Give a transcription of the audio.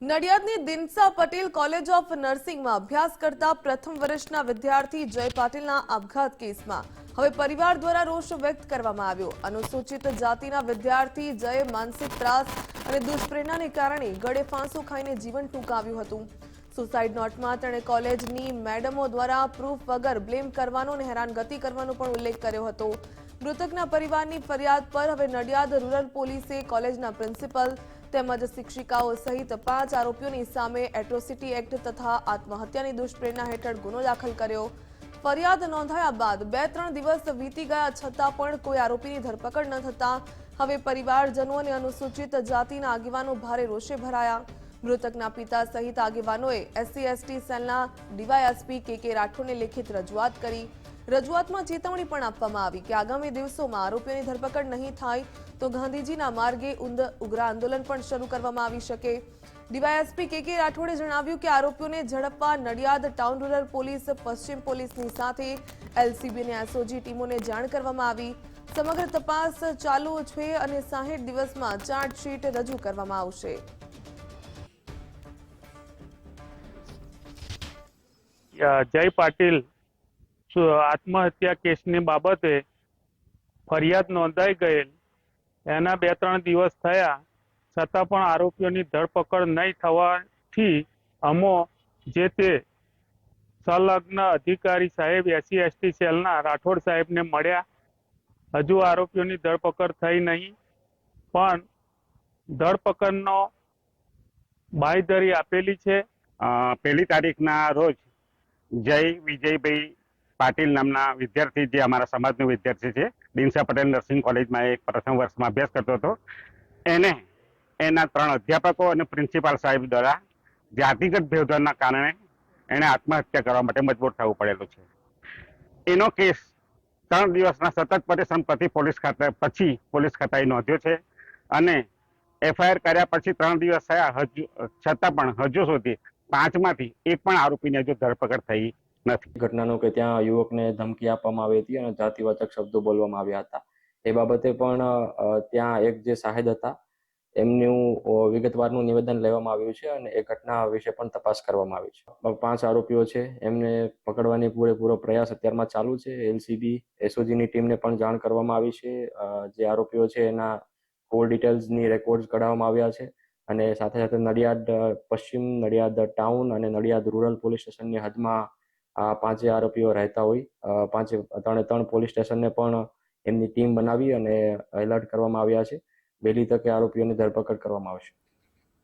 નડિયાદની Dinsa Patel college of નર્સિંગમાં અભ્યાસ કરતા પ્રથમ વર્ષના વિદ્યાર્થી જય પાટીલના આપઘાત કેસમાં. હવે પરિવાર દ્વારા રોષ વ્યક્ત કરવામાં આવ્યો. અનુસૂચિત જાતિના વિદ્યાર્થી જયે માનસિક ત્રાસ અને દુષ્પ્રેરણાને કારણે ગળે ફાંસો ખાઈને જીવન ટૂંકાવ્યું હતું. સુસાઇડ નોટમાં તેણે કોલેજની મેડમો દ્વારા પ્રૂફ વગર બ્લેમ કરવાનો અને હેરાનગતિ કરવાનો પણ ઉલ્લેખ કર્યો હતો. મૃતકના પરિવારની ફરિયાદ પર હવે નડિયાદ રૂરલ પોલીસે કોલેજના પ્રિન્સિપલ તેમજ શિક્ષિકાઓ સહિત પાંચ આરોપીઓની સામે એટ્રોસિટી એક્ટ તથા આત્મહત્યાની દુષ્પ્રેરણા હેઠળ ગુનો દાખલ કર્યો. ફરિયાદ નોંધાયા બાદ બે ત્રણ દિવસ વીતી ગયા છતાં પણ કોઈ આરોપીની ધરપકડ ન થતાં હવે પરિવારજનો અને અનુસૂચિત જાતિના આગેવાનો ભારે રોષે ભરાયા. મૃતકના પિતા સહિત આગેવાનોએ એસસી, એસટી સેલના ડીવાયએસપી કે કે રાઠોડને લેખિત રજૂઆત કરી. રજૂઆતમાં ચેતવણી પણ આપવામાં આવી કે આગામી દિવસોમાં આરોપીઓની ધરપકડ નહીં થાય તો ગાંધીજીના માર્ગે ઉગ્ર આંદોલન પણ શરૂ કરવામાં આવી શકે. ડીવાયએસપી કે કે રાઠોડે જણાવ્યું કે આરોપીઓને ઝડપવા નડિયાદ ટાઉન રૂરલ પોલીસ, પશ્ચિમ પોલીસની સાથે એલસીબી અને એસઓજી ટીમોને જાણ કરવામાં આવી. સમગ્ર તપાસ ચાલુ છે અને સાહીઠ દિવસમાં ચાર્જશીટ રજૂ કરવામાં આવશે. જય પાટીલ આત્મહત્યા કેસની બાબતે ફરિયાદ નોંધાઈ ગયેલ. એના બે ત્રણ દિવસ થયા, છતાં પણ આરોપીઓની ધરપકડ નહીં થવાથી અમો, જે તે સંલગ્ન અધિકારી સાહેબ એસસી એસટી સેલના રાઠોડ સાહેબને મળ્યા. હજુ આરોપીઓની ધરપકડ થઈ નહીં, પણ ધરપકડનો બાંયધરી આપેલી છે. પહેલી તારીખના રોજ જય વિજયભાઈ પાટીલ નામના વિદ્યાર્થી જે અમારા સમાજનો વિદ્યાર્થી છે દિનસા પટેલ નર્સિંગ કોલેજમાં એક પ્રથમ વર્ષમાં અભ્યાસ કરતો હતો. એને, એના ત્રણ અધ્યાપકો અને પ્રિન્સિપાલ સાહેબ દ્વારા જાતિગત ભેદભાવના કારણે એણે આત્મહત્યા કરવા માટે મજબૂર થવું પડેલું છે. એનો કેસ ત્રણ દિવસના સતત પરિશ્રમ પછી પોલીસ ખાતા, પછી પોલીસ ખાતાએ નોંધ્યો છે અને એફઆઈઆર કર્યા પછી ત્રણ દિવસ થયા, હજુ, છતાં પણ હજુ સુધી પાંચમાંથી એક પણ આરોપીની હજુ ધરપકડ થઈ નથી. ઘટનાનો કે ત્યાં યુવકને ધમકી આપવામાં આવી હતી અને જાતિવાચક શબ્દો બોલવામાં આવ્યા હતા. એ બાબતે પણ ત્યાં એક જે સાહેદ હતા, એમનું વિગતવારનું નિવેદન લેવામાં આવ્યું છે અને એ ઘટના વિશે પણ તપાસ કરવામાં આવી છે. પાંચ આરોપીઓ છે. એમને પકડવાની પૂરેપૂરો પ્રયાસ અત્યારમાં ચાલુ છે. એલસીબી, એસઓજીની ટીમને પણ જાણ કરવામાં આવી છે. જે આરોપીઓ છે એના કોલ ડિટેલ્સની રેકોર્ડ્સ કઢાવવામાં આવ્યા છે અને સાથે સાથે નડિયાદ પશ્ચિમ નડિયાદ ટાઉન અને નડિયાદ રૂરલ પોલીસ સ્ટેશનની હદમાં આ પાંચે આરોપીઓ રહેતા હોય પાંચે, ત્રણે, ત્રણ પોલીસ સ્ટેશનને પણ એમની ટીમ બનાવી અને એલર્ટ કરવામાં આવ્યા છે. વહેલી તકે આરોપીઓની ધરપકડ કરવામાં આવશે.